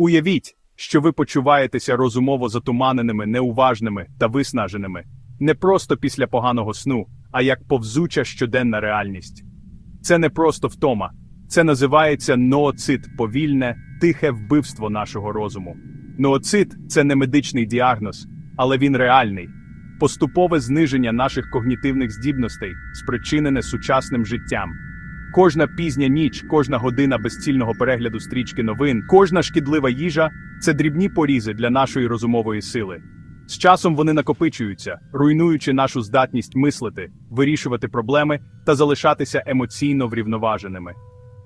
Уявіть, що ви почуваєтеся розумово затуманеними, неуважними та виснаженими, не просто після поганого сну, а як повзуча щоденна реальність. Це не просто втома, це називається нооцит, повільне, тихе вбивство нашого розуму. Нооцит це не медичний діагноз, але він реальний. Поступове зниження наших когнітивних здібностей, спричинене сучасним життям. Кожна пізня ніч, кожна година безцільного перегляду стрічки новин, кожна шкідлива їжа це дрібні порізи для нашої розумової сили. З часом вони накопичуються, руйнуючи нашу здатність мислити, вирішувати проблеми та залишатися емоційно врівноваженими.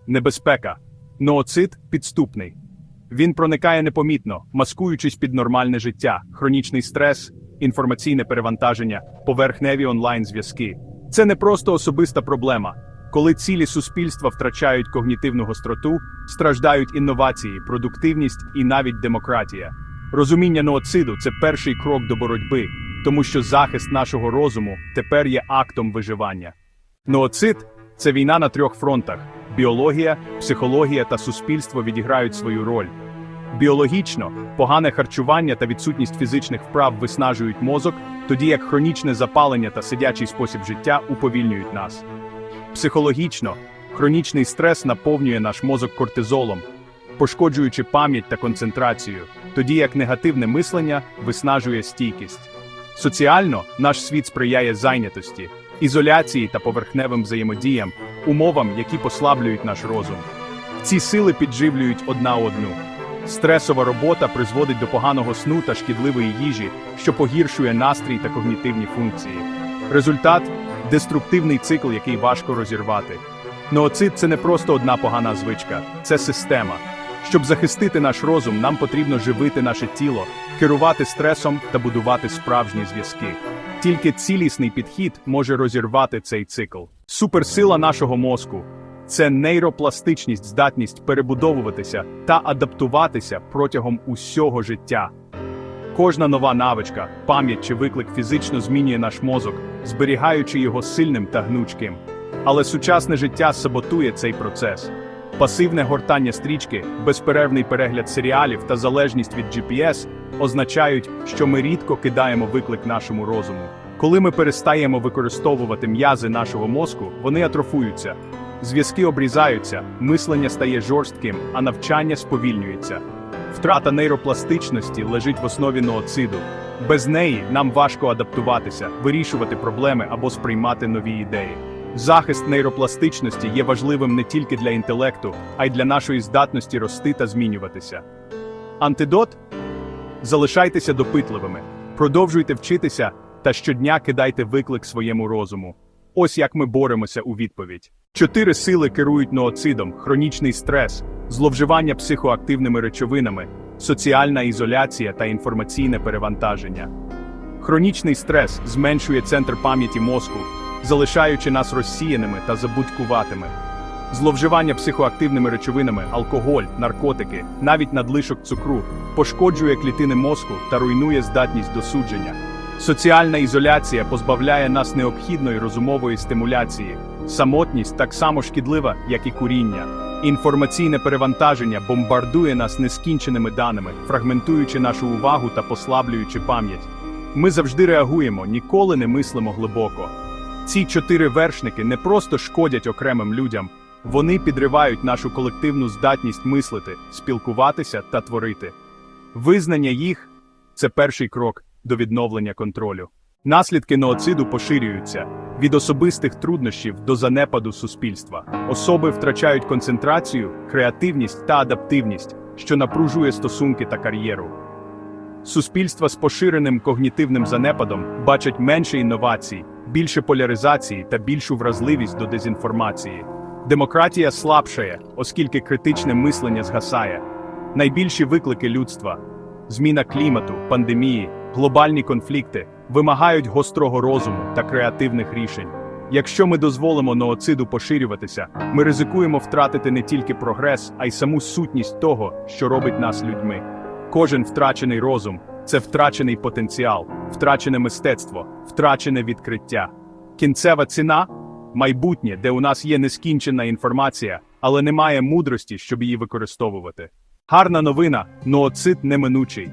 Небезпека. Нооцит підступний. Він проникає непомітно, маскуючись під нормальне життя, хронічний стрес, інформаційне перевантаження, поверхневі онлайн-зв'язки. Це не просто особиста проблема. Коли цілі суспільства втрачають когнітивну гостроту, страждають інновації, продуктивність і навіть демократія. Розуміння нооциду це перший крок до боротьби, тому що захист нашого розуму тепер є актом виживання. Нооцид це війна на трьох фронтах: біологія, психологія та суспільство відіграють свою роль. Біологічно, погане харчування та відсутність фізичних вправ виснажують мозок, тоді як хронічне запалення та сидячий спосіб життя уповільнюють нас. Психологічно, хронічний стрес наповнює наш мозок кортизолом, пошкоджуючи пам'ять та концентрацію, тоді як негативне мислення виснажує стійкість. Соціально наш світ сприяє зайнятості, ізоляції та поверхневим взаємодіям, умовам, які послаблюють наш розум. Ці сили підживлюють одна одну. Стресова робота призводить до поганого сну та шкідливої їжі, що погіршує настрій та когнітивні функції. Результат деструктивний цикл, який важко розірвати. Нооцит це не просто одна погана звичка, це система. Щоб захистити наш розум, нам потрібно живити наше тіло, керувати стресом та будувати справжні зв'язки. Тільки цілісний підхід може розірвати цей цикл. Суперсила нашого мозку це нейропластичність, здатність перебудовуватися та адаптуватися протягом усього життя. Кожна нова навичка, пам'ять чи виклик фізично змінює наш мозок, зберігаючи його сильним та гнучким. Але сучасне життя саботує цей процес. Пасивне гортання стрічки, безперервний перегляд серіалів та залежність від GPS означають, що ми рідко кидаємо виклик нашому розуму. Коли ми перестаємо використовувати м'язи нашого мозку, вони атрофуються. Зв'язки обрізаються, мислення стає жорстким, а навчання сповільнюється. Втрата нейропластичності лежить в основі нооциду. Без неї нам важко адаптуватися, вирішувати проблеми або сприймати нові ідеї. Захист нейропластичності є важливим не тільки для інтелекту, а й для нашої здатності рости та змінюватися. Антидот залишайтеся допитливими, продовжуйте вчитися та щодня кидайте виклик своєму розуму. Ось як ми боремося у відповідь. Чотири сили керують нооцидом: хронічний стрес, зловживання психоактивними речовинами, соціальна ізоляція та інформаційне перевантаження. Хронічний стрес зменшує центр пам'яті мозку, залишаючи нас розсіяними та забудькуватими. Зловживання психоактивними речовинами, алкоголь, наркотики, навіть надлишок цукру пошкоджує клітини мозку та руйнує здатність до судження. Соціальна ізоляція позбавляє нас необхідної розумової стимуляції. Самотність так само шкідлива, як і куріння. Інформаційне перевантаження бомбардує нас нескінченими даними, фрагментуючи нашу увагу та послаблюючи пам'ять. Ми завжди реагуємо, ніколи не мислимо глибоко. Ці чотири вершники не просто шкодять окремим людям, вони підривають нашу колективну здатність мислити, спілкуватися та творити. Визнання їх це перший крок до відновлення контролю. Наслідки нооциду поширюються від особистих труднощів до занепаду суспільства. Особи втрачають концентрацію, креативність та адаптивність, що напружує стосунки та кар'єру. Суспільства з поширеним когнітивним занепадом бачать менше інновацій, більше поляризації та більшу вразливість до дезінформації. Демократія слабшає, оскільки критичне мислення згасає. Найбільші виклики людства зміна клімату, пандемії, глобальні конфлікти вимагають гострого розуму та креативних рішень. Якщо ми дозволимо нооциду поширюватися, ми ризикуємо втратити не тільки прогрес, а й саму сутність того, що робить нас людьми. Кожен втрачений розум це втрачений потенціал, втрачене мистецтво, втрачене відкриття. Кінцева ціна майбутнє, де у нас є нескінчена інформація, але немає мудрості, щоб її використовувати. Гарна новина, нооцит неминучий.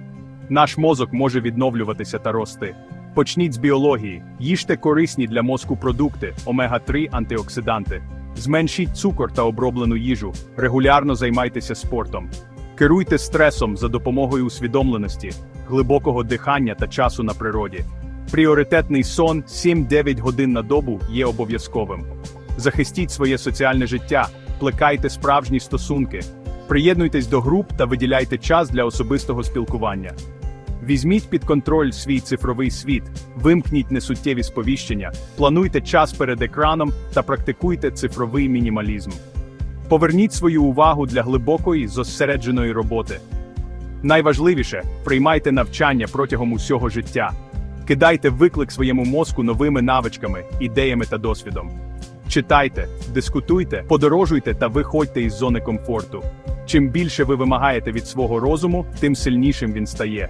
Наш мозок може відновлюватися та рости. Почніть з біології, їжте корисні для мозку продукти, омега-3 антиоксиданти. Зменшіть цукор та оброблену їжу, регулярно займайтеся спортом. Керуйте стресом за допомогою усвідомленості, глибокого дихання та часу на природі. Пріоритетний сон 7-9 годин на добу є обов'язковим. Захистіть своє соціальне життя, плекайте справжні стосунки, приєднуйтесь до груп та виділяйте час для особистого спілкування. Візьміть під контроль свій цифровий світ, вимкніть несуттєві сповіщення, плануйте час перед екраном та практикуйте цифровий мінімалізм. Поверніть свою увагу для глибокої, зосередженої роботи. Найважливіше приймайте навчання протягом усього життя. Кидайте виклик своєму мозку новими навичками, ідеями та досвідом. Читайте, дискутуйте, подорожуйте та виходьте із зони комфорту. Чим більше ви вимагаєте від свого розуму, тим сильнішим він стає.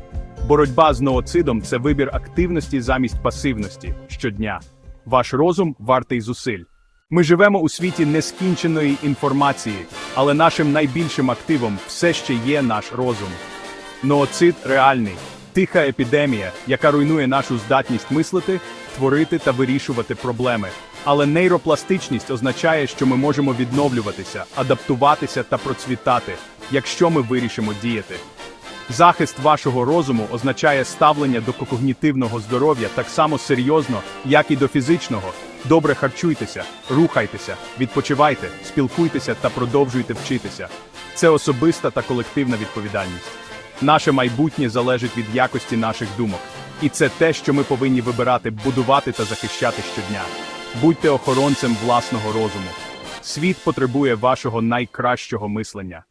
Боротьба з нооцидом це вибір активності замість пасивності щодня. Ваш розум вартий зусиль. Ми живемо у світі нескінченої інформації, але нашим найбільшим активом все ще є наш розум. Нооцид реальний, тиха епідемія, яка руйнує нашу здатність мислити, творити та вирішувати проблеми. Але нейропластичність означає, що ми можемо відновлюватися, адаптуватися та процвітати, якщо ми вирішимо діяти. Захист вашого розуму означає ставлення до когнітивного здоров'я так само серйозно, як і до фізичного. Добре харчуйтеся, рухайтеся, відпочивайте, спілкуйтеся та продовжуйте вчитися. Це особиста та колективна відповідальність. Наше майбутнє залежить від якості наших думок, і це те, що ми повинні вибирати, будувати та захищати щодня. Будьте охоронцем власного розуму. Світ потребує вашого найкращого мислення.